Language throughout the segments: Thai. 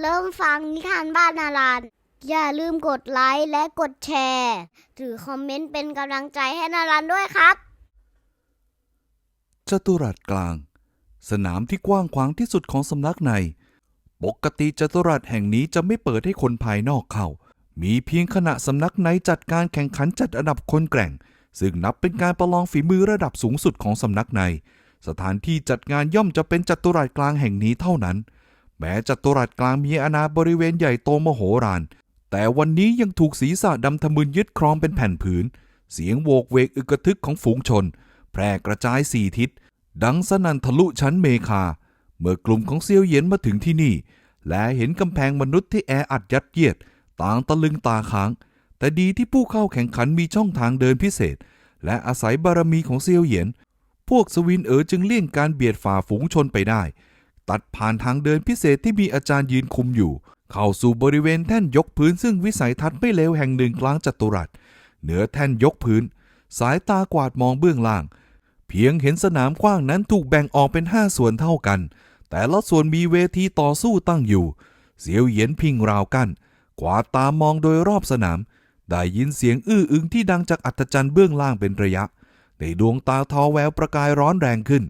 เริ่มฟังนิทานบ้านนารันอย่าลืมกดไลค์และกดแชร์หรือคอมเมนต์เป็นกำลังใจให้นารันด้วยครับจตุรัสกลาง สนามที่กว้างขวางที่สุดของสำนักใน ปกติจตุรัสแห่งนี้จะไม่เปิดให้คนภายนอกเข้า มีเพียงขณะสำนักในจัดการแข่งขันจัดอันดับคนแกร่ง ซึ่งนับเป็นการประลองฝีมือระดับสูงสุดของสำนักใน สถานที่จัดงานย่อมจะเป็นจัตุรัสกลางแห่งนี้เท่านั้น แม้จัตุรัสกลางมีอาณาบริเวณใหญ่โตมโหฬารแต่วันนี้ยังถูกศีรษะดำทะมึนยึดครองเป็นแผ่นผืน เสียงโวกเวกอึกทึกของฝูงชน แพร่กระจายสี่ทิศ ดังสนั่นทะลุชั้นเมคา เมื่อกลุ่มของเซียวเยียนมาถึงที่นี่ และเห็นกำแพงมนุษย์ที่แออัดยัดเยียด ต่างตะลึงตาค้าง แต่ดีที่ผู้เข้าแข่งขันมีช่องทางเดินพิเศษ และอาศัยบารมีของเซียวเยียน พวกสวินเอ๋อจึงเลี่ยงการเบียดฝ่าฝูงชนไปได้ ตัดผ่านทางเดินพิเศษที่มีอาจารย์ยืนคุมอยู่ เข้าสู่บริเวณแท่นยกพื้นซึ่งวิสัยทัศน์ไม่เลวแห่งหนึ่งกลางจัตุรัส เหนือแท่นยกพื้น สายตากวาดมองเบื้องล่าง เพียงเห็นสนามกว้างนั้นถูกแบ่งออกเป็นห้าส่วนเท่ากัน แต่ละส่วนมีเวทีต่อสู้ตั้งอยู่ เสียวเหยียนพิงราวกั้นกวาดตามองโดยรอบสนาม ได้ยินเสียงอื้ออึงที่ดังจากอัศจรรย์เบื้องล่างเป็นระยะ ในดวงตาทอแววประกายร้อนแรงขึ้น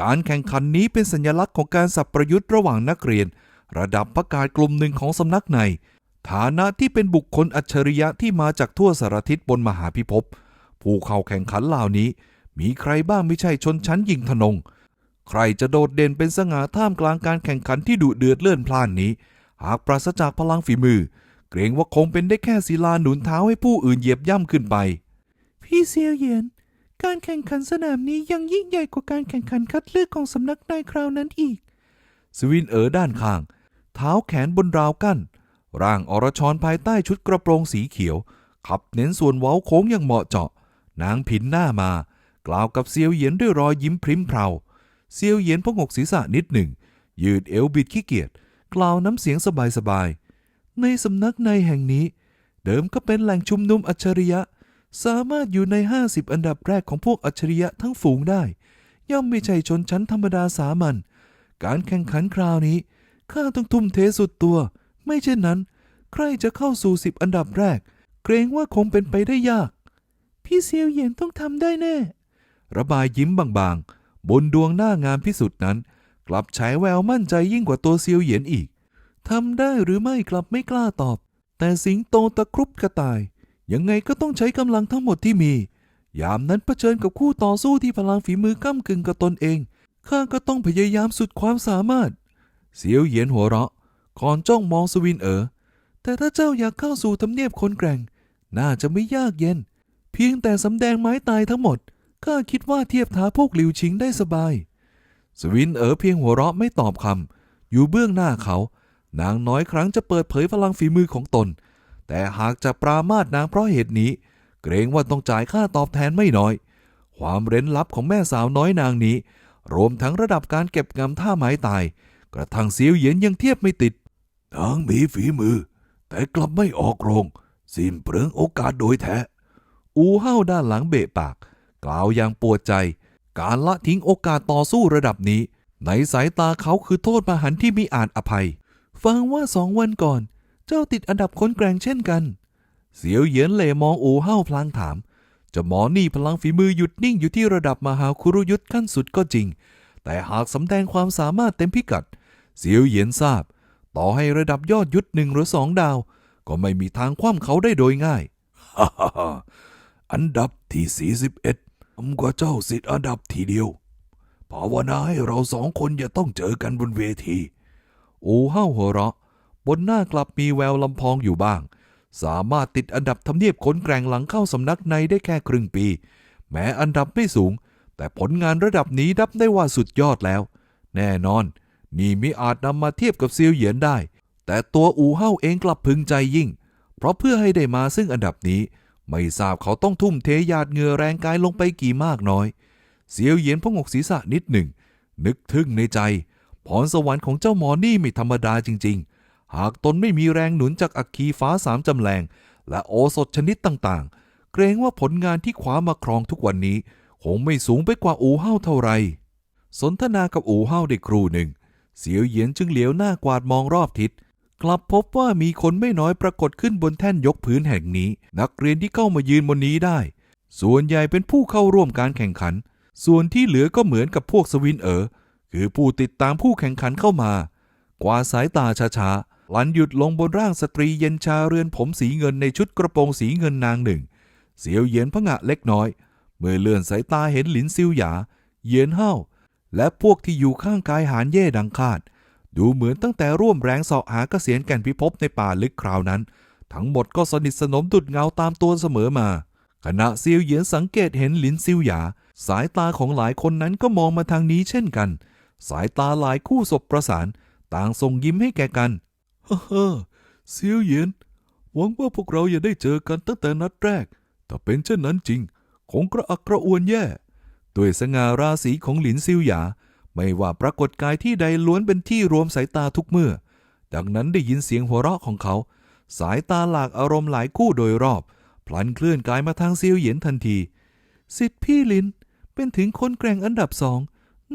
การแข่งขันนี้เป็นสัญลักษณ์ของการสับประยุทธ์ระหว่างนักเรียน ระดับประกาศกลุ่มหนึ่งของสำนักใน ฐานะที่เป็นบุคคลอัจฉริยะที่มาจากทั่วสารทิศบนมหาพิภพผู้เข้าแข่งขันเหล่านี้ มีใครบ้างไม่ใช่ชนชั้นยิงทนง ใครจะโดดเด่นเป็นสง่าท่ามกลางการแข่งขันที่ดุเดือดเลื่อนพล่านนี้ หากปราศจากพลังฝีมือ เกรงว่าคงเป็นได้แค่ศิลาหนุนเท้าให้ผู้อื่นเหยียบย่ำขึ้นไป พี่เซียวเยียน การแข่งขันสนามนี้ยังยิ่งใหญ่กว่าการแข่งขันคัดเลือกของสำนักนายคราวนั้นอีก สวินเอ๋อด้านข้าง เท้าแขนบนราวกั้น ร่างอรชรภายใต้ชุดกระโปรงสีเขียว ขับเน้นส่วนเว้าโค้งอย่างเหมาะเจาะ นางผินหน้ามา กล่าวกับเซียวเหยียนด้วยรอยยิ้มพริ้มเพราเซียวเหยียนพงกศีรษะนิดหนึ่ง ยืดเอวบิดขี้เกียจกล่าวน้ำเสียงสบายๆในสำนักในแห่งนี้ เดิมก็เป็นแหล่งชุมนุมอัจฉริยะ สามารถอยู่ใน 50 อันดับแรกของพวกอัจฉริยะทั้งฝูงได้ ย่อมไม่ใช่ชนชั้นธรรมดาสามัญการแข่งขันคราวนี้ ข้าต้องทุ่มเทสุดตัว ไม่เช่นนั้น ใครจะเข้าสู่สิบอันดับแรก เกรงว่าคงเป็นไปได้ยาก พี่เซียวเหยียนต้องทำได้แน่ ระบายยิ้มบางๆ บนดวงหน้างามพิสุทธิ์นั้น กลับฉายแววมั่นใจยิ่งกว่าตัวเซียวเหยียนอีกทำได้หรือไม่กลับไม่กล้าตอบ แต่สิงโตตะครุบกระต่าย ยังไงก็ต้องใช้กำลังทั้งหมดที่มี ยามนั้นเผชิญกับคู่ต่อสู้ที่พลังฝีมือก้ากึ่งกับตนเอง ข้าก็ต้องพยายามสุดความสามารถ เสียวเหยียนหัวเราะก่อนจ้องมองสวินเอ๋อ แต่ถ้าเจ้าอยากเข้าสู่ทำเนียบคนแกร่ง น่าจะไม่ยากเย็น เพียงแต่สำแดงไม้ตายทั้งหมด ข้าคิดว่าเทียบท้าพวกหลิวชิงได้สบาย สวินเอ๋อเพียงหัวเราะไม่ตอบคำ อยู่เบื้องหน้าเขา นางน้อยครั้งจะเปิดเผยพลังฝีมือของตน แต่หากจะปรามาสนางเพราะเหตุนี้ เกรงว่าต้องจ่ายค่าตอบแทนไม่น้อย ความเร้นลับของแม่สาวน้อยนางนี้ รวมทั้งระดับการเก็บงำท่าไม้ตาย กระทั่งเสียวเหยียนยังเทียบไม่ติดนางมีฝีมือ แต่กลับไม่ออกโรง สิ้นเปลืองโอกาสโดยแท้ อูเห้าด้านหลังเบะปาก กล่าวอย่างปวดใจ การละทิ้งโอกาสต่อสู้ระดับนี้ ในสายตาเขาคือโทษมหันที่มิอาจอภัย ฟังว่าสองวันก่อน เจ้าติดอันดับคนแกร่งเช่นกัน เสียวเหยียนเหลมองอูเห้าพลางถามจะหมอนี่พลังฝีมือหยุดนิ่งอยู่ที่ระดับมหาคุรุยุทธ์ขั้นสุดก็จริง แต่หากสำแดงความสามารถเต็มพิกัด เสียวเหยียนทราบ ต่อให้ระดับยอดยุทธหนึ่งหรือสองดาว ก็ไม่มีทางคว่ำเขาได้โดยง่ายฮ่าฮ่าฮ่าอันดับที่ 41ต่ำกว่าเจ้าสิทธิ์อันดับทีเดียว ภาวนาให้เราสองคนอย่าต้องเจอกันบนเวที อูเห้าหัวเราะ บนหน้ากลับมีแววลำพองอยู่บ้าง สามารถติดอันดับทำเนียบคนแกร่งหลังเข้าสำนักในได้แค่ครึ่งปี แม้อันดับไม่สูง แต่ผลงานระดับนี้ดับได้ว่าสุดยอดแล้ว แน่นอน นี่มิอาจนำมาเทียบกับเซียวเหยียนได้ แต่ตัวอูเห้าเองกลับพึงใจยิ่ง เพราะเพื่อให้ได้มาซึ่งอันดับนี้ ไม่ทราบเขาต้องทุ่มเทหยาดเหงื่อแรงกายลงไปกี่มากน้อยเสียวเหยียนพงกศีรษะนิดหนึ่ง นึกทึ่งในใจ พรสวรรค์ของเจ้าหมอนี่ไม่ธรรมดาจริงๆ หากตนไม่มีแรงหนุนจากอัคคีฟ้าสามจำแรง และโอสถชนิดต่างๆ เกรงว่าผลงานที่คว้ามาครองทุกวันนี้ คงไม่สูงไปกว่าอูเห้าเท่าไร สนทนากับอูเห้าได้ครู่หนึ่ง เสียวเหยียนจึงเหลียวหน้ากวาดมองรอบทิศ กลับพบว่ามีคนไม่น้อยปรากฏขึ้นบนแท่นยกพื้นแห่งนี้ นักเรียนที่เข้ามายืนบนนี้ได้ ส่วนใหญ่เป็นผู้เข้าร่วมการแข่งขัน ส่วนที่เหลือก็เหมือนกับพวกสวินเอ๋อคือผู้ติดตามผู้แข่งขันเข้ามากว่าสายตาช้าๆ หลันหยุดลงบนร่างสตรีเย็นชาเรือนผมสีเงินในชุดกระโปรงสีเงินนางหนึ่ง เสียวเยียนพะงะเล็กน้อย เมื่อเลื่อนสายตาเห็นหลินซิวหยา เยียนเฮาและพวกที่อยู่ข้างกายหานเย่ดังคาด ดูเหมือนตั้งแต่ร่วมแรงเสาะหากเกษียณแก่นพิภพในป่าลึกคราวนั้น ทั้งหมดก็สนิทสนมดุดเงาตามตัวเสมอมา ขณะเซียวเหยียนสังเกตเห็นหลินซิวหยา สายตาของหลายคนนั้นก็มองมาทางนี้เช่นกัน สายตาหลายคู่ศพประสาน ต่างส่งยิ้มให้แก่กัน ฮ่าเซียวเหยียนหวังว่าพวกเราอย่าได้เจอกันตั้งแต่นัดแรกถ้าเป็นเช่นนั้นจริง คงกระอักกระอ่วนแย่ด้วยสง่าราศีของหลินซิวหยา ไม่ว่าปรากฏกายที่ใดล้วนเป็นที่รวมสายตาทุกเมื่อ ดังนั้นได้ยินเสียงหัวเราะของเขา สายตาหลากอารมณ์หลายคู่โดยรอบ พลันเคลื่อนกายมาทางเซียวเหยียนทันทีสิทธิพี่ลินเป็นถึงคนแกร่งอันดับสอง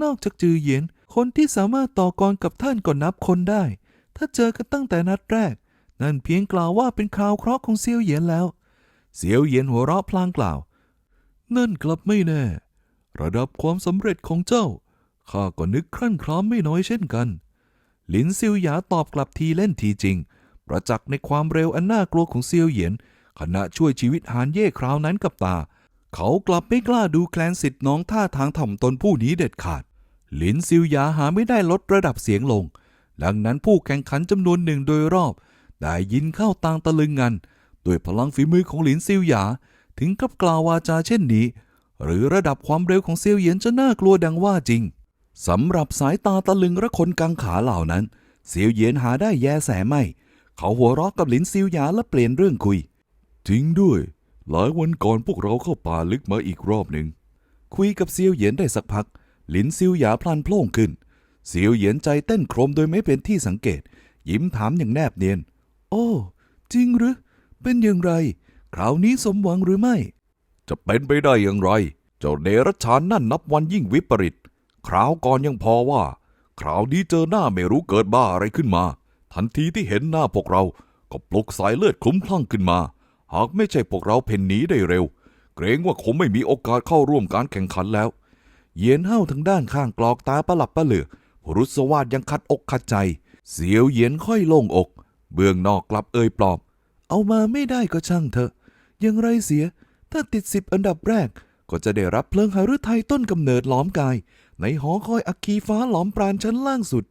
นอกจากจือเหยียนคนที่สามารถต่อกรกับท่านก็นับคนได้ ถ้าเจอกันตั้งแต่นัดแรก นั่นเพียงกล่าวว่าเป็นคราวเคราะห์ของเซียวเหยียนแล้ว เซียวเหยียนหัวเราะพลางกล่าว นั่นกลับไม่แน่ ระดับความสำเร็จของเจ้าข้าก็นึกครั่นครามไม่น้อยเช่นกันหลินซิวหยาตอบกลับทีเล่นทีจริง ประจักษ์ในความเร็วอันน่ากลัวของเซียวเหยียน ขณะช่วยชีวิตหานเย่คราวนั้นกับตา เขากลับไม่กล้าดูแคลนสิทธิ์น้องท่าทางถ่อมตนผู้นี้เด็ดขาด หลินซิวหยาหาไม่ได้ลดระดับเสียงลง ดังนั้นผู้แข่งขันจำนวนหนึ่งโดยรอบ ได้ยินเข้าต่างตะลึงงันด้วยพลังฝีมือของหลินซิวหยา ถึงกับกล่าววาจาเช่นนี้ หรือระดับความเร็วของเซียวเหยียนจะน่ากลัวดังว่าจริงสำหรับสายตาตะลึงระคนกังขาเหล่านั้น เซียวเหยียนหาได้แยแสไม่ เขาหัวเราะกับหลินซิวหยาและเปลี่ยนเรื่องคุย จริงด้วย หลายวันก่อนพวกเราเข้าป่าลึกมาอีกรอบหนึ่งคุยกับเซียวเหยียนได้สักพัก หลินซิวหยาพลันโพล่งขึ้น เซียวเหยียนใจเต้นโครมโดยไม่เป็นที่สังเกต ยิ้มถามอย่างแนบเนียน โอ้ จริงหรือ เป็นอย่างไร คราวนี้สมหวังหรือไม่ จะเป็นไปได้อย่างไร เจ้าเดรัจฉานนั่นนับวันยิ่งวิปริต คราวก่อนยังพอว่า คราวนี้เจอหน้าไม่รู้เกิดบ้าอะไรขึ้นมา ทันทีที่เห็นหน้าพวกเรา ก็ปลุกสายเลือดคลุ้มคลั่งขึ้นมา หากไม่ใช่พวกเราเพ่นหนีได้เร็ว เกรงว่าคงไม่มีโอกาสเข้าร่วมการแข่งขันแล้ว เยียนเห้าทางด้านข้างกรอกตาประหลับประเหลือก รุษวาดยังขัดอกขัดใจ เสียวเหยียนค่อยโล่งอก เบื้องนอกกลับเอ่ยปลอบ เอามาไม่ได้ก็ช่างเถอะ ยังไรเสีย ถ้าติดสิบอันดับแรก ก็จะได้รับเพลิงหฤทัยต้นกำเนิดหลอมกาย ในหอคอยอัคคีฟ้าหลอมปราณชั้นล่างสุด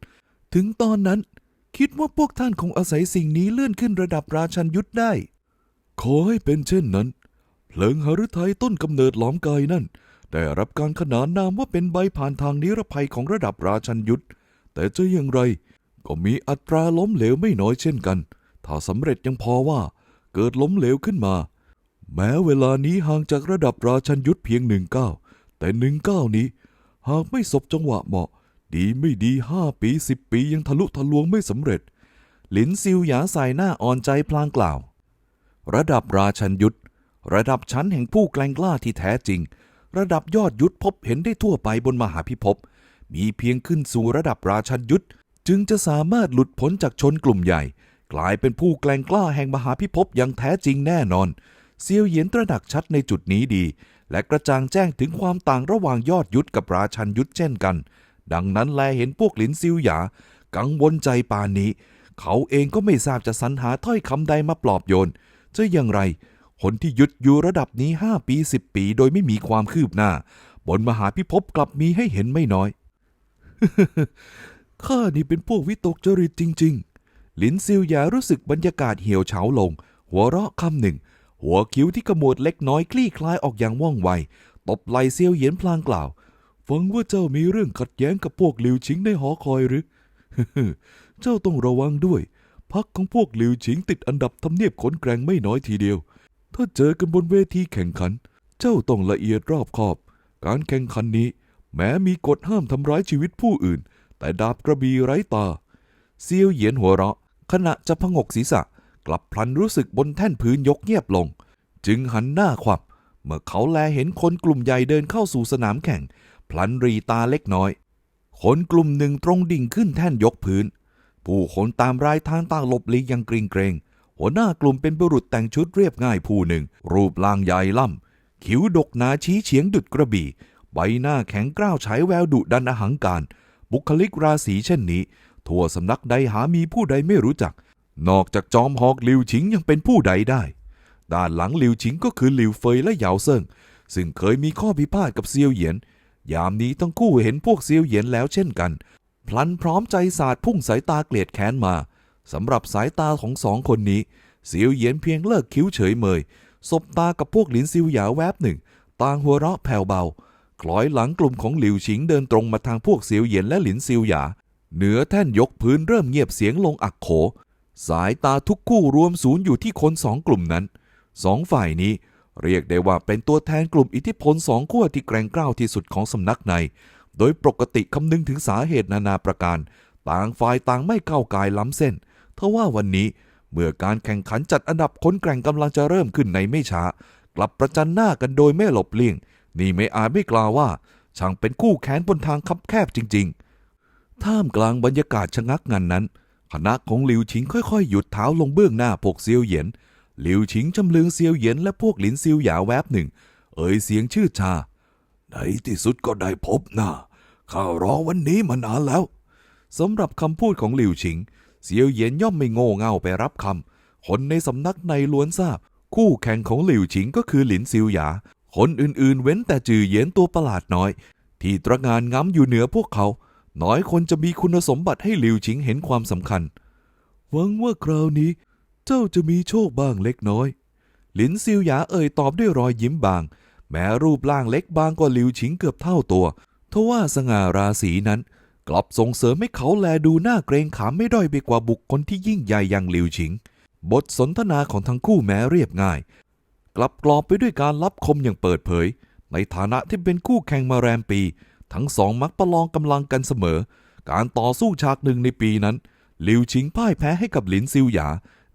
ถึงตอนนั้น คิดว่าพวกท่านคงอาศัยสิ่งนี้เลื่อนขึ้นระดับราชันยุทธได้ ขอให้เป็นเช่นนั้น เพลิงหฤทัยต้นกำเนิดหลอมกายนั่น ได้รับการขนานนามว่าเป็นใบผ่านทางนิรภัยของระดับราชันยุทธแต่จะอย่างไร ก็มีอัตราล้มเหลวไม่น้อยเช่นกัน ถ้าสำเร็จยังพอว่า เกิดล้มเหลวขึ้นมา แม้เวลานี้ห่างจากระดับราชันยุทธเพียงหนึ่งก้าวแต่หนึ่งก้านี้ หากไม่สบจังหวะเหมาะ ดีไม่ดีห้าปีสิบปียังทะลุทะลวงไม่สำเร็จ หลินซิวหยาสายหน้าอ่อนใจพลางกล่าว ระดับราชันยุทธระดับชั้นแห่งผู้แกล้งกล้าที่แท้จริง ระดับยอดยุทธพบเห็นได้ทั่วไปบนมหาพิภพ มีเพียงขึ้นสู่ระดับราชันยุทธจึงจะสามารถหลุดพ้นจากชนกลุ่มใหญ่ กลายเป็นผู้แกล้งกล้าแห่งมหาพิภพอย่างแท้จริงแน่นอน เซียวเหยียนตระหนักชัดในจุดนี้ดี และกระจ่างแจ้งถึงความต่างระหว่างยอดยุทธกับราชันยุทธเช่นกัน ดังนั้นแลเห็นพวกหลินซิวหยา กังวลใจปานนี้ เขาเองก็ไม่ทราบจะสรรหาถ้อยคำใดมาปลอบโยนจะอย่างไร คนที่หยุดอยู่ระดับนี้ห้าปีสิบปีโดยไม่มีความคืบหน้า บนมหาพิภพกลับมีให้เห็นไม่น้อย ข้านี่เป็นพวกวิตกจริตจริงๆหลินซิวหยารู้สึกบรรยากาศเหี่ยวเฉาลง หัวเราะคำหนึ่ง หัวคิ้วที่ขมวดเล็กน้อยคลี่คลายออกอย่างว่องไว ตบไหลเซียวเหยียนพลางกล่าวฟังว่าเจ้ามีเรื่องขัดแย้งกับพวกหลิวชิงในหอคอยหรือ เจ้าต้องระวังด้วย พักของพวกหลิวชิงติดอันดับทำเนียบขนแกร่งไม่น้อยทีเดียว ถ้าเจอกันบนเวทีแข่งขัน เจ้าต้องละเอียดรอบคอบ การแข่งขันนี้ แม้มีกฎห้ามทำร้ายชีวิตผู้อื่น แต่ดาบกระบี่ไร้ตาเซียวเหยียนหัวเราะ ขณะจะพงกศีรษะ กลับพลันรู้สึกบนแท่นพื้นยกเงียบลง จึงหันหน้าขวับ เมื่อเขาแลเห็นคนกลุ่มใหญ่เดินเข้าสู่สนามแข่ง พลันรีตาเล็กน้อย คนกลุ่มหนึ่งตรงดิ่งขึ้นแท่นยกพื้น ผู้คนตามรายทางต่างหลบหลีกอยังเกรงเกรง หัวหน้ากลุ่มเป็นบุรุษแต่งชุดเรียบง่ายผู้หนึ่ง รูปร่างใหญ่ล่ำ คิ้วดกหนาชี้เฉียงดุดกระบี่ ใบหน้าแข็งกร้าวฉายแววดุดันอหังการ บุคลิกราศีเช่นนี้ ทั่วสำนักใดหามีผู้ใดไม่รู้จัก นอกจากจอมฮอกลิวชิงยังเป็นผู้ใดได้ ด้านหลังลิวชิงก็คือลิวเฟยและเหยาเซิงซึ่งเคยมีข้อพิพาทกับเซียวเหยียน ยามนี้ทั้งคู่เห็นพวกเซียวเหยียนแล้วเช่นกัน พลันพร้อมใจศาสาดพุ่งสายตาเกลียดแค้นมา สำหรับสายตาของสองคนนี้เซียวเหยียนเพียงเลิกคิ้วเฉยเมยสบตากับพวกหลินซิวหยาแวบหนึ่ง ต่างหัวเราะแผ่วเบา คล้อยหลังกลุ่มของหลิวชิงเดินตรงมาทางพวกเซียวเหยียนและหลินซิวหยา เหนือแท่นยกพื้นเริ่มเงียบเสียงลงอักโข สายตาทุกคู่รวมศูนย์อยู่ที่คนสองกลุ่มนั้นสองฝ่ายนี้เรียกได้ว่าเป็นตัวแทนกลุ่มอิทธิพลสองขั้วที่แกร่งกร้าวที่สุดของสำนักใน โดยปกติคำนึงถึงสาเหตุนานาประการ ต่างฝ่ายต่างไม่ก้าวกายล้ำเส้น ทว่าวันนี้เมื่อการแข่งขันจัดอันดับคนแกร่งกำลังจะเริ่มขึ้นในไม่ช้า กลับประจันหน้ากันโดยไม่หลบเลี่ยง นี่ไม่อาจไม่กล่าวว่า ช่างเป็นคู่แค้นบนทางคับแคบจริง ๆ ท่ามกลางบรรยากาศชะงักงันนั้น คณะของหลิวชิงค่อยๆ หยุดเท้าลงเบื้องหน้าพวกเซียวเหยียนหลิวชิงชำเลืองเซียวเหยียนและพวกหลินซิวหยาแวบหนึ่ง เอ่ยเสียงชื่อชาในที่สุดก็ได้พบหน้าข้ารอวันนี้มานานแล้วสำหรับคำพูดของหลิวชิง เซียวเหยียนย่อมไม่โง่เง่าไปรับคำ คนในสำนักในล้วนทราบ คู่แข่งของหลิวชิงก็คือหลินซิวหยา คนอื่นๆ เว้นแต่จือเหยียนตัวประหลาดน้อย ที่ตระงานง้ำอยู่เหนือพวกเขา น้อยคนจะมีคุณสมบัติให้หลิวชิงเห็นความสำคัญ หวังว่าคราวนี้ เจ้าจะมีโชคบ้างเล็กน้อย หลินซิวหยาเอ่ยตอบด้วยรอยยิ้มบาง แม้รูปร่างเล็กบางกว่าหลิวชิงเกือบเท่าตัวทว่าสง่าราศีนั้น กลับส่งเสริมให้เขาแลดูหน้าเกรงขามไม่ด้อยไปกว่าบุคคลที่ยิ่งใหญ่อย่างหลิวชิง บทสนทนาของทั้งคู่แม้เรียบง่าย กลับกรอบไปด้วยการรับคมอย่างเปิดเผย ในฐานะที่เป็นคู่แข่งมาแรมปี ทั้งสองมักประลองกำลังกันเสมอ การต่อสู้ฉากหนึ่งในปีนั้นหลิวชิงพ่ายแพ้ให้กับหลินซิวหยา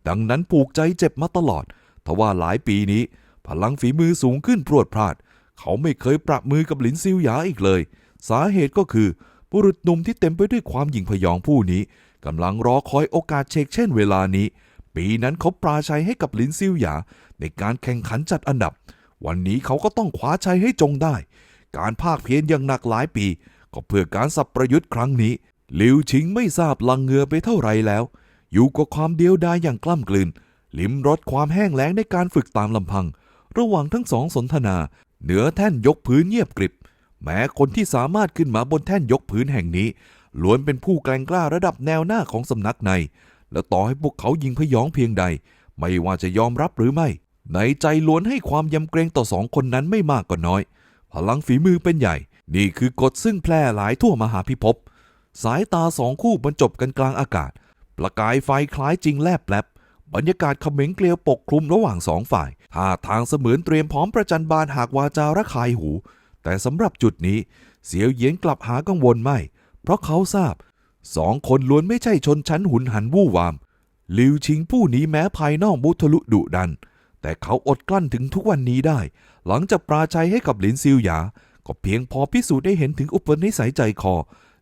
ดังนั้นผูกใจเจ็บมาตลอดทว่าหลายปีนี้ พลังฝีมือสูงขึ้นพรวดพราด เขาไม่เคยประมือกับหลินซิวหยาอีกเลย สาเหตุก็คือ บุรุษหนุ่มที่เต็มไปด้วยความหยิ่งพยองผู้นี้กำลังรอคอยโอกาสเชกเช่นเวลานี้ ปีนั้นเขาปราชัยให้กับลินซิวหยา ในการแข่งขันจัดอันดับ วันนี้เขาก็ต้องคว้าชัยให้จงได้ การภาคเพียรอย่างหนักหลายปี ก็เพื่อการสับประยุทธ์ครั้งนี้หลิวชิงไม่ทราบลังเหงือไปเท่าไรแล้ว อยู่กับความเดียวดายอย่างกล้ำกลืน ลิ้มรสความแห้งแล้งในการฝึกตามลำพัง ระหว่างทั้งสองสนทนา เหนือแท่นยกพื้นเงียบกริบ แม้คนที่สามารถขึ้นมาบนแท่นยกพื้นแห่งนี้ ล้วนเป็นผู้แกร่งกล้าระดับแนวหน้าของสำนักใน และต่อให้พวกเขายิงพยองเพียงใด ไม่ว่าจะยอมรับหรือไม่ ในใจล้วนให้ความยำเกรงต่อสองคนนั้นไม่มากก็น้อย พลังฝีมือเป็นใหญ่ นี่คือกฎซึ่งแพร่หลายทั่วมหาพิภพสายตาสองคู่บรรจบกันกลางอากาศ ประกายไฟคล้ายจริงแลบแลบบรรยากาศเขม็งเกลียวปกคลุมระหว่างสองฝ่ายท่าทางเสมือนเตรียมพร้อมประจันบานหากวาจาระคายหู แต่สำหรับจุดนี้เสียวเหยียนกลับหากังวลไม่ เพราะเขาทราบสองคนล้วนไม่ใช่ชนชั้นหุนหันวู่วามหลิวชิงผู้นี้แม้ภายนอกมุทะลุดุดัน แต่เขาอดกลั้นถึงทุกวันนี้ได้ หลังจากปราชัยให้กับหลินซิวหยา ก็เพียงพอพิสูจน์ได้เห็นถึงอุปนิสัยใจคอ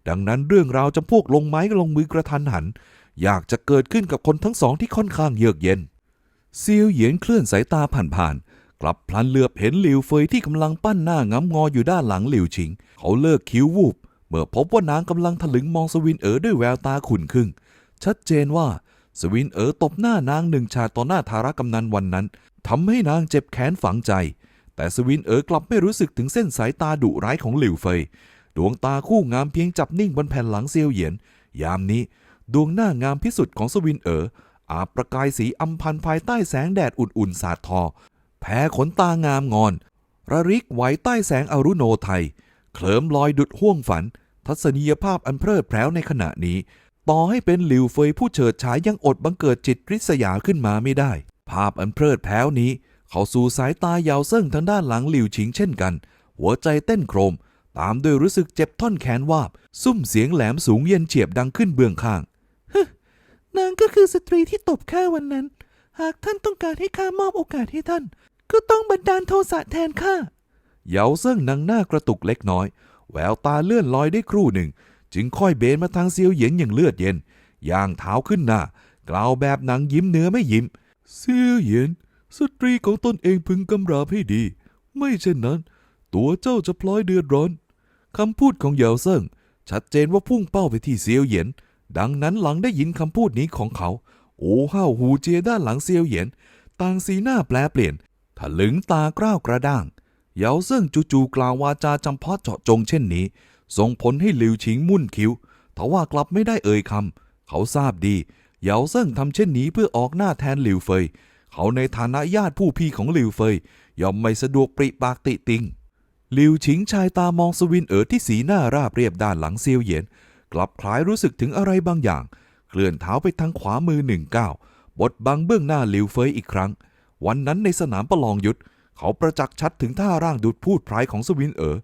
ดังนั้นเรื่องราวจำพวกลงไม้ลงมือกระทันหัน อยากจะเกิดขึ้นกับคนทั้งสองที่ค่อนข้างเยือกเย็นเซียวเหยียนเคลื่อนสายตาผ่านๆ กลับพลันเหลือบเห็นหลิวเฟยที่กำลังปั้นหน้างำงออยู่ด้านหลังหลิวชิง เขาเลิกคิ้ววูบ เมื่อพบว่านางกำลังถลึงมองสวินเอ๋อด้วยแววตาขุ่นขึ้นชัดเจนว่าสวินเอ๋อตบหน้านางหนึ่งชาต่อหน้าธารกำนันวันนั้นทำให้นางเจ็บแขนฝังใจ แต่สวินเอ๋อกลับไม่รู้สึกถึงเส้นสายตาดุร้ายของหลิวเฟย ดวงตาคู่งามเพียงจับนิ่งบนแผ่นหลังเซียวเหยียน ยามนี้ ดวงหน้างามพิสุทธิ์ของสวินเอ๋ออาบประกายสีอำพันภายใต้แสงแดดอุ่นๆสาดทอ แพ้ขนตางามงอน ระริกไหวใต้แสงอรุโนไทย เคลิมลอยดุดห่วงฝัน ทัศนียภาพอันเพลิดเพลินในขณะนี้ ต่อให้เป็นหลิวเฟยผู้เฉิดฉายยังอดบังเกิดจิตริษยาขึ้นมาไม่ได้ ภาพอันเพลิดเพลินนี้ เขาสู่สายตายาวเซิ่งทางด้านหลังหลิวชิงเช่นกัน หัวใจเต้นโครม ตามด้วยรู้สึกเจ็บท่อนแขนวาบ ซุ่มเสียงแหลมสูงเย็นเฉียบดังขึ้นเบื้องข้างนางก็คือสตรีที่ตบข้าวันนั้น หากท่านต้องการให้ข้ามอบโอกาสให้ท่าน ก็ต้องบันดาลโทสะแทนข้าเหยาเซิ่งนังหน้ากระตุกเล็กน้อย แววตาเลื่อนลอยได้ครู่หนึ่ง จึงค่อยเบนมาทางเซียวเหยียนอย่างเลือดเย็น ย่างเท้าขึ้นหน้ากล่าวแบบหนังยิ้มเนื้อไม่ยิ้มเสียเหยียน สตรีของตนเองพึงกำราบให้ดี ไม่เช่นนั้น ตัวเจ้าจะพลอยเดือดร้อนคำพูดของเหยาเซิงชัดเจนว่าพุ่งเป้าไปที่เซียวเหยียน ดังนั้นหลังได้ยินคำพูดนี้ของเขา โอ้ห้าวหูเจียด้านหลังเซียวเหยียน ต่างสีหน้าแปลเปลี่ยนถลึงตากร้าวกระด้าง เหยาเซิงจู่ๆกล่าววาจาจำเพาะเจาะจงเช่นนี้ ส่งผลให้หลิวชิงมุ่นคิ้วทว่ากลับไม่ได้เอ่ยคำ เขาทราบดี เหยาเซิงทำเช่นนี้เพื่อออกหน้าแทนหลิวเฟย เขาในฐานะญาติผู้พี่ของหลิวเฟยย่อมไม่สะดวกปริปากติติงหลิวชิงชายตามองสวินเอ๋อที่สีหน้าราบเรียบด้านหลังเซียวเหยียน กลับคล้ายรู้สึกถึงอะไรบางอย่าง เคลื่อนเท้าไปทางขวามือหนึ่งก้าวบดบังเบื้องหน้าหลิวเฟยอีกครั้ง วันนั้นในสนามประลองยุทธเขาประจักษ์ชัดถึงท่าร่างดุดพูดพรายของสวินเอ๋อ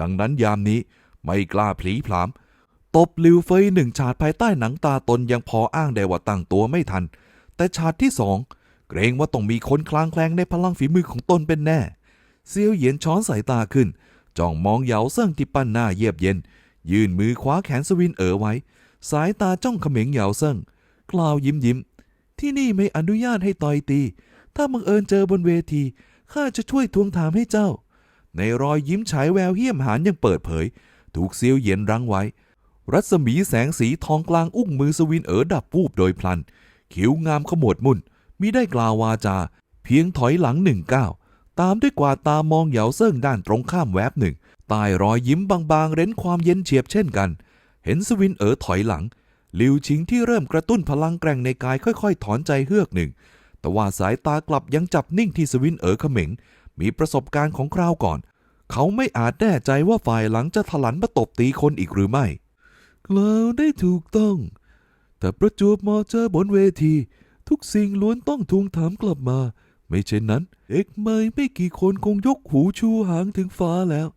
ดังนั้นยามนี้ไม่กล้าพลีพลามตบลิวเฟยหนึ่งฉาดภายใต้หนังตาตนยังพออ้างได้ว่าตั้งตัวไม่ทัน แต่ฉาดที่สองเกรงว่าต้องมีคนคลางแคลงในพลังฝีมือของตนเป็นแน่ เซียวเหยียนช้อนสายตาขึ้น จ้องมองเหยาเซิ่งที่ปั้นหน้าเยียบเย็น ยื่นมือคว้าแขนสวินเอ๋อไว้ สายตาจ้องเขม็งเหยาเซิ่งกล่าวยิ้มยิ้ม ที่นี่ไม่อนุญาตให้ต่อยตี ถ้าบังเอิญเจอบนเวที ข้าจะช่วยทวงถามให้เจ้า ในรอยยิ้มฉายแววเหี้ยมหานยังเปิดเผย ถูกเซียวเยียนรั้งไว้ รัศมีแสงสีทองกลางอุ้งมือสวินเอ๋อดับวูบโดยพลัน คิ้วงามขมวดมุ่นมิได้กล่าววาจา เพียงถอยหลังหนึ่งก้าวตามด้วยกวาดตามองเหยาเซิ่งด้านตรงข้ามแวบหนึ่งใต้รอยยิ้มบางๆ เร้นความเย็นเฉียบเช่นกัน เห็นสวินเอ๋อถอยหลังหลิวชิงที่เริ่มกระตุ้นพลังแกร่งในกายค่อยๆ ถอนใจเฮือกหนึ่ง แต่ว่าสายตากลับยังจับนิ่งที่สวินเอ๋อเขม็ง มีประสบการณ์ของคราวก่อน เขาไม่อาจแน่ใจว่าฝ่ายหลังจะถลันมาตบตีคนอีกหรือไม่กล่าวได้ถูกต้อง แต่ประจวบเหมาะเจอบนเวที ทุกสิ่งล้วนต้องทวงถามกลับมา ไม่เช่นนั้น เอกไม่ไม่กี่คนคงยกหูชูหางถึงฟ้าแล้ว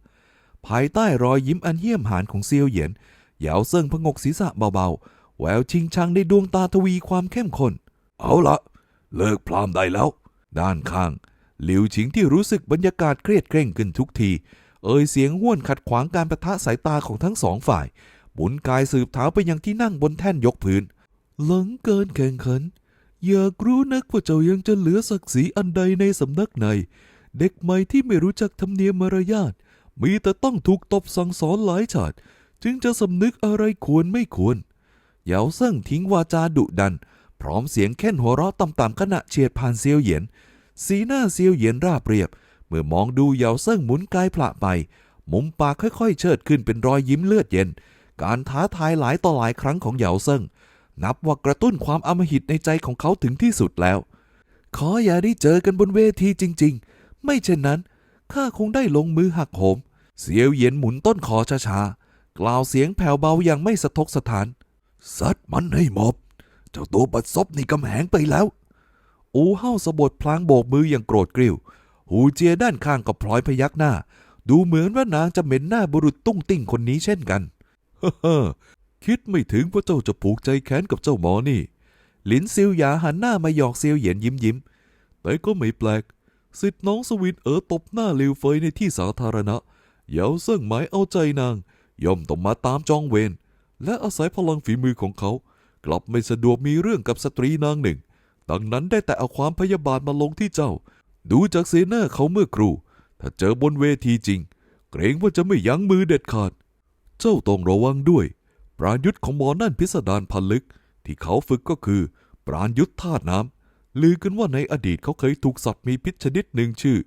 ภายใต้รอยยิ้มอันเยี่ยมหานของเซียวเหยียน เหยาเซิงพงกศีรษะเบาๆ แววชิงชังในดวงตาทวีความเข้มข้น เอาละเลิกพรามได้แล้ว ด้านข้าง หลิวชิงที่รู้สึกบรรยากาศเครียดเคร่งขึ้นทุกที เอ่ยเสียงห้วนขัดขวางการประทะสายตาของทั้งสองฝ่ายหมุนกายสืบเท้าไปยังที่นั่งบนแท่นยกพื้น หลังเกินแข่งขัน อยากรู้นักว่าเจ้ายังจะเหลือศักดิ์ศรีอันใดในสำนักในเด็กใหม่ที่ไม่รู้จักธรรมเนียมมารยาทมีแต่ต้องถูกตบสั่งสอนหลายฉาด จึงจะสำนึกอะไรควรไม่ควร เหยาเซิ่งทิ้งวาจาดุดัน พร้อมเสียงแค่นหัวเราะต่ำๆขณะเฉียดผ่านเซียวเหยียน สีหน้าเซียวเหยียนราบเรียบ เมื่อมองดูเหยาเซิ่งหมุนกายพละไป มุมปากค่อยๆ เชิดขึ้นเป็นรอยยิ้มเลือดเย็น การท้าทายหลายต่อหลายครั้งของเหยาเซิ่ง นับว่ากระตุ้นความอำมหิตในใจของเขาถึงที่สุดแล้ว ขออย่าได้เจอกันบนเวทีจริง ๆ ไม่เช่นนั้นข้าคงได้ลงมือหักโหม เสียวเหยียนหมุนต้นคอช้าๆ กล่าวเสียงแผ่วเบาอย่างไม่สะทกสะท้านซัดมันให้หมอบเจ้าตัวบัดซบนี่กำแหงไปแล้ว อูเฮ้าสะบดพลางโบกมืออย่างโกรธกริ้ว หูเจียด้านข้างก็พลอยพยักหน้า ดูเหมือนว่านางจะเหม็นหน้าบุรุษตุ้งติ้งคนนี้เช่นกันฮ่าๆคิดไม่ถึงว่าเจ้าจะผูกใจแค้นกับเจ้าหมอนี่ หลินซิวหยาหันหน้ามาหยอกเซียวเหยียนยิ้มยิ้ม แต่ก็ไม่แปลก สิทธิ์น้องสวินเอ๋อตบหน้าลิวเฟยในที่สาธารณะ เยาเซิ่งหมายเอาใจนาง ย่อมต้องมาตามจองเวรและอาศัยพลังฝีมือของเขา กลับไม่สะดวกมีเรื่องกับสตรีนางหนึ่ง ดังนั้นได้แต่เอาความพยาบาทมาลงที่เจ้า ดูจากเสหน้าเขาเมื่อครู่ ถ้าเจอบนเวทีจริง เกรงว่าจะไม่ยั้งมือเด็ดขาด เจ้าต้องระวังด้วย ปราณยุทธของหมอนั่นพิสดารพันลึก ที่เขาฝึกก็คือ ปราณยุทธธาตุน้ำลือกันว่าในอดีตเขาเคยถูกสัตว์มีพิษชนิดหนึ่งชื่อ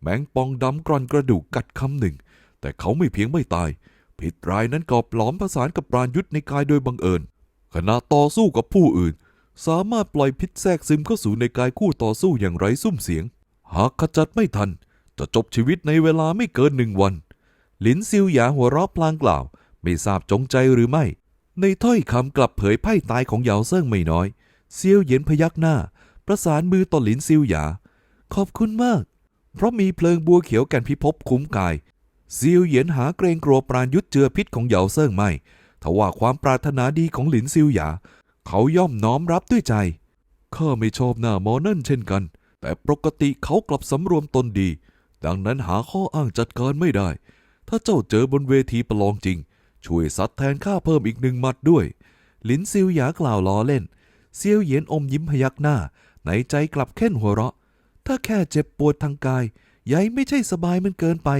แมงปองดำกร่อนกระดูกกัดคำหนึ่ง แต่เขาไม่เพียงไม่ตาย ผิดรายนั้นก็ปลอมผสานกับปราณยุทธในกายโดยบังเอิญ ขณะต่อสู้กับผู้อื่น สามารถปล่อยพิษแทรกซึมเข้าสู่ในกายคู่ต่อสู้อย่างไร้ซุ้มเสียง หากขจัดไม่ทัน จะจบชีวิตในเวลาไม่เกินหนึ่งวัน หลินซิวหยาหัวเราะพลางกล่าว ไม่ทราบจงใจหรือไม่ ในถ้อยคำกลับเผยไพ่ตายของเหยาเซิ่งไม่น้อยเซียวเย็นพยักหน้า ประสานมือต่อหลินซิวหยา ขอบคุณมาก เพราะมีเพลิงบัวเขียวกันพิภพคุ้มกาย ซียวเหยียนหาเกรงกลัวปราณยุทธเจือพิษของเหยาเซิ่งไม่ทว่าความปรารถนาดีของหลินซิวหยา เขาย่อมน้อมรับด้วยใจ ข้าไม่ชอบหน้าหมอนั่นเช่นกัน แต่ปกติเขากลับสำรวมตนดี ดังนั้นหาข้ออ้างจัดการไม่ได้ ถ้าเจ้าเจอบนเวทีประลองจริง ช่วยซัดแทนข้าเพิ่มอีกหนึ่งมัดด้วยลินซิวหยากล่าวล้อเล่นเซียวเหยียนอมยิ้มพยักหน้า ในใจกลับเค้นหัวเราะ ถ้าแค่เจ็บปวดทางกายยายไม่ใช่สบายมันเกินไป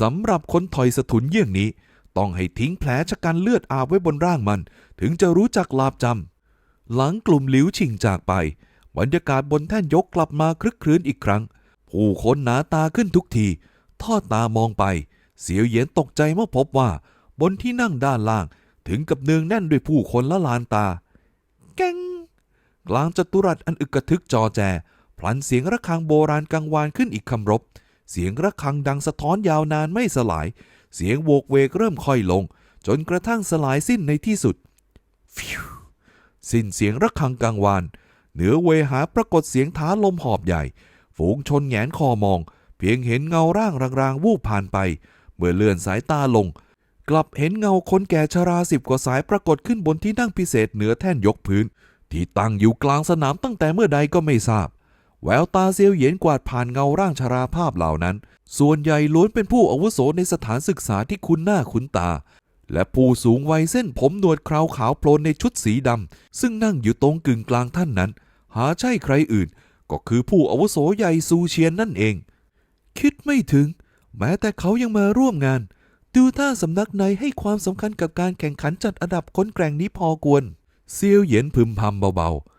สำหรับคนถอยสถุนเยี่ยงนี้ ต้องให้ทิ้งแผลชะกันเลือดอาบไว้บนร่างมัน ถึงจะรู้จักลาบจำหลังกลุ่มหลิวชิงจากไป บรรยากาศบนแท่นยกกลับมาคลึกครื้นอีกครั้ง ผู้คนหนาตาขึ้นทุกที ทอดตามองไป เสียวเหยียนตกใจเมื่อพบว่า บนที่นั่งด้านล่างถึงกับเนืองแน่นด้วยผู้คนละลานตา แกงกลางจัตุรัสอันอึกกระทึกจอแจ พลันเสียงระฆังโบราณกังวานขึ้นอีกคำรบ เสียงระฆังดังสะท้อนยาวนานไม่สลาย เสียงโวกเวกเริ่มค่อยลง จนกระทั่งสลายสิ้นในที่สุด ฟิวสิ้นเสียงระฆังกังวาน เหนือเวหาปรากฏเสียงท้าลมหอบใหญ่ ฝูงชนแหงนคอมอง เพียงเห็นเงาร่างรางๆ วูบผ่านไป เมื่อเลื่อนสายตาลง กลับเห็นเงาคนแก่ชราสิบกว่าสายปรากฏขึ้นบนที่นั่งพิเศษเหนือแท่นยกพื้น ที่ตั้งอยู่กลางสนามตั้งแต่เมื่อใดก็ไม่ทราบ แววตาเซียวเหยียนกวาดผ่านเงาร่างชราภาพเหล่านั้น ส่วนใหญ่ล้วนเป็นผู้อาวุโสในสถานศึกษาที่คุ้นหน้าคุ้นตา และผู้สูงวัยเส้นผมหนวดคราวขาวโพลนในชุดสีดำซึ่งนั่งอยู่ตรงกึ่งกลางท่านนั้น หาใช่ใครอื่น ก็คือผู้อาวุโสใหญ่ซูเชียนนั่นเอง คิดไม่ถึง แม้แต่เขายังมาร่วมงาน ดูท่าสำนักในให้ความสำคัญกับการแข่งขันจัดอันดับคนแกร่งนี้พอกวนเซียวเหยียนพึมพำเบาๆ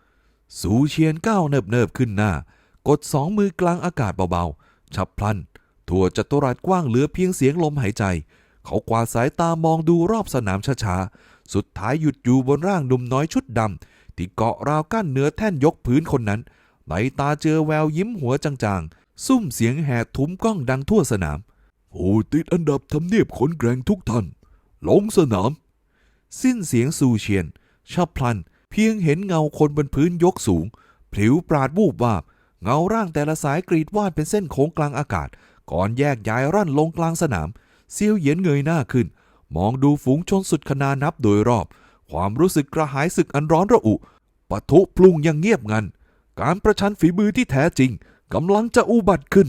สูเชียนก้าวเนิบๆขึ้นหน้า กดสองมือกลางอากาศเบาๆ ฉับพลัน ทั่วจัตุรัสกว้างเหลือเพียงเสียงลมหายใจ เขากวาดสายตามองดูรอบสนามช้าๆ สุดท้ายหยุดอยู่บนร่างหนุ่มน้อยชุดดำที่เกาะราวกั้นเหนือแท่นยกพื้นคนนั้นในตาเจอแววยิ้มหัวจางๆ ซุ่มเสียงแห่ทุ้มกล้องดังทั่วสนามผู้ติดอันดับทำเนียบคนแกร่งทุกท่านลงสนาม สิ้นเสียงซูเชียนฉับพลัน เพียงเห็นเงาคนบนพื้นยกสูงพลิวปราดวูบวาบ เงาร่างแต่ละสายกรีดวาดเป็นเส้นโค้งกลางอากาศ ก่อนแยกย้ายร่อนลงกลางสนาม เซียวเหยียนเงยหน้าขึ้น มองดูฝูงชนสุดคนานับโดยรอบ ความรู้สึกกระหายศึกอันร้อนระอุปะทุพลุงยังเงียบงัน การประชันฝีมือที่แท้จริงกำลังจะอุบัติขึ้น